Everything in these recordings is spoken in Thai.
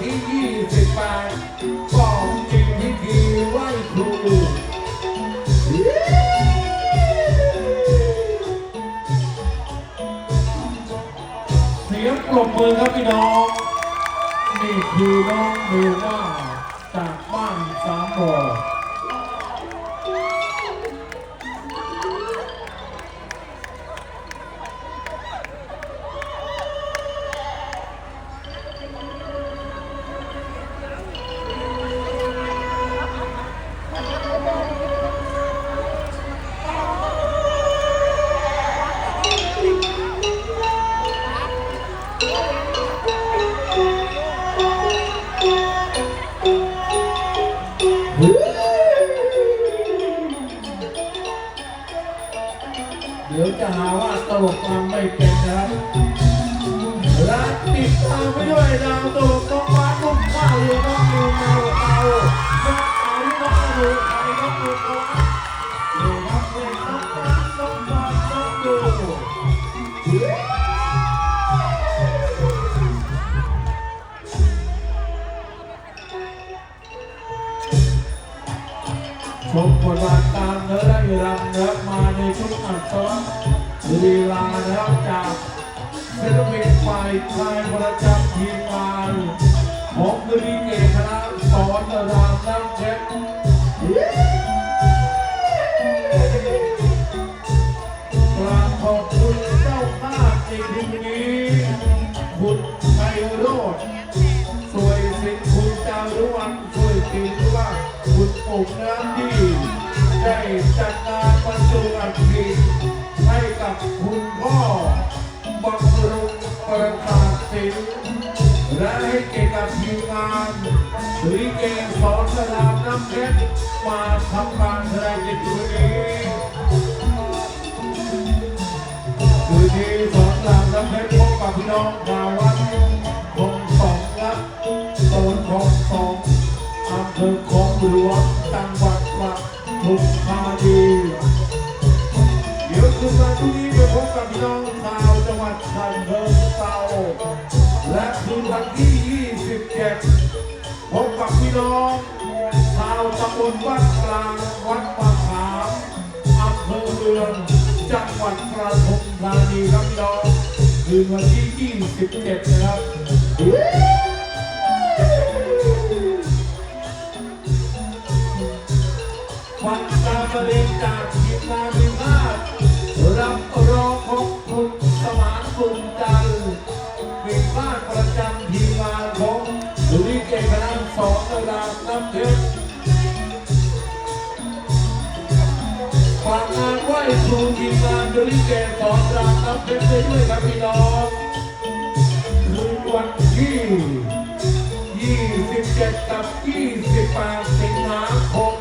ที่ 28ก็มีพิงที่ดีไหว้ครูเสียงปรบมือครับพี่น้อง นี่คือน้องมือว่าจากบ้านสามบ่อ ติดตามไปด้วยดาวตกน้องฟ้าลูกข้าวอยู่น้องนิวเมาเอาน้องเอาน้องดูใครน้องดูเขาดูครับเด็น้องฟ้าน้องฟ้าน้องดูชมผลงานตามเนื้อได้รำเนื้อมาในชุดอัศวะลีลานะครับจาก ศิลปินฝ่ายชายประจำทีมงานของดลีเกคณะสอนรามน้ำเพชรกราบขอบคุณเจ้าภาพในทีนี้คุณไพโรธสวยสิงคุณจารุวันสวยสิงว่าคุณปุ่มน้ำดี ได้จัดงานบรรจุมอัฐิให้กับคุณพ่อ รุงประกาศศิลป์และให้เกียรติกับทีมงานลิเกสอนสนามน้ำเพชรมาทำการแสดงในคืนนี้คืนนี้สอนรามน้ำเพชรพบกับพี่น้อง ดี๋ยวคืนวันพรุ่งนี้ไปพบกับพี่น้องชาวจังหวัดฉะเชิงเทราและคืนวันที่ 27 พบกับพี่น้องชาวตำบลวัดกลางวัดมะขามอำเภอเมืองจังหวัดปทุมธานีครับพี่น้องคืนวันที่ 27 นะครับฟังการบริจากทีมงาน ลิเกคณะสองระดับน้ำเพชรฝากงานไหว้ครูทีมงานลิเกสองระดับน้ำเพชรไปด้วยครับพี่น้องคืนวันที่27กับ28สิงหาคม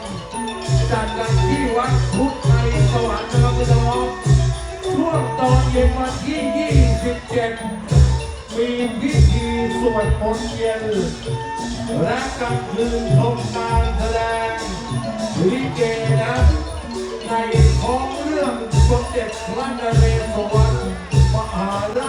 จัดกันที่วัดพุทธไทยสวรรค์นะครับพี่น้องช่วงตอนเย็นวันที่27มีพิธ สวดมนต์เย็นและกลางคืนชมการแสดงลิเกนะในท้องเรื่องสมเด็จพระนเรศวรมหาราช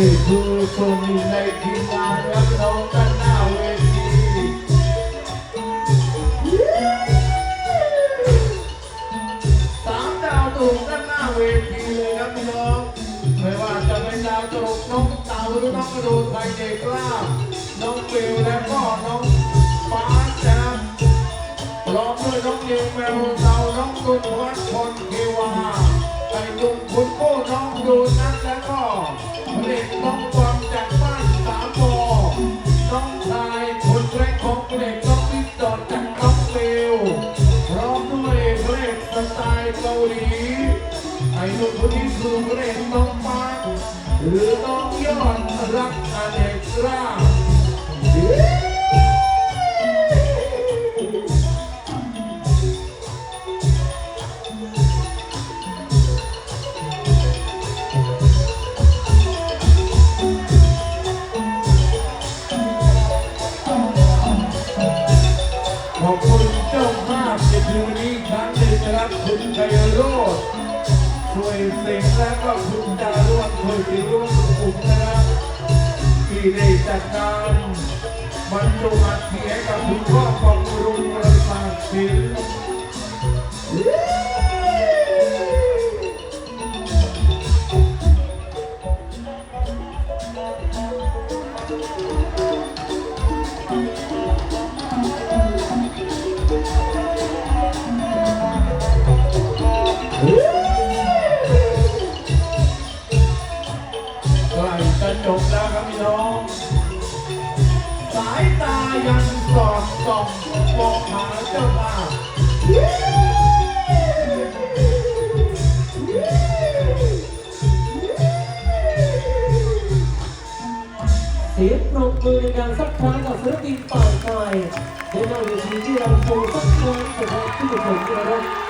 นี่คือส่วนหนึ่ในทีมงานรับเราด้านหน้าเวทีสามดาวตลกด้านหน้าเวทีเลยครับพี่น้องไม่ว่าจะเป็นดาวตกน้องเต่าหรือน้องกระโดดไทยเด็กกล้าน้องเบลและก็น้องฟ้านะครับพร้อมด้วยน้องเยงแมวเต่าน้องตุนวัดคนเทวา ไอ้ลุงคุณโก้น้องดูนัทแล้วก็เด็กน้องความจากบ้านสามโมน้องชายคนแรกของเด็กน้องวิกตอร์จากน้องเบลพร้อมด้วยเพลงสไตล์เกาหลีไอ้หนุ่มคนนี้คือเพลงน้องปาหรือน้องยอดรักอเนกรา สียงและก็คุณจารุวรรณช่วยเสียงร่วมสุขุมนะครับที่ได้จัดการบรรจุอัดเสียกับคุณพ่อของรุงประสาทศิลป์ ยังสอดส่องมองหาเจ้าภาพเสียงปรบมือในการสักครั้งกับศิลปินฝ่ายชายในหน้าเวทีที่เราโชว์สักค้านกับผู้ชมที่เรา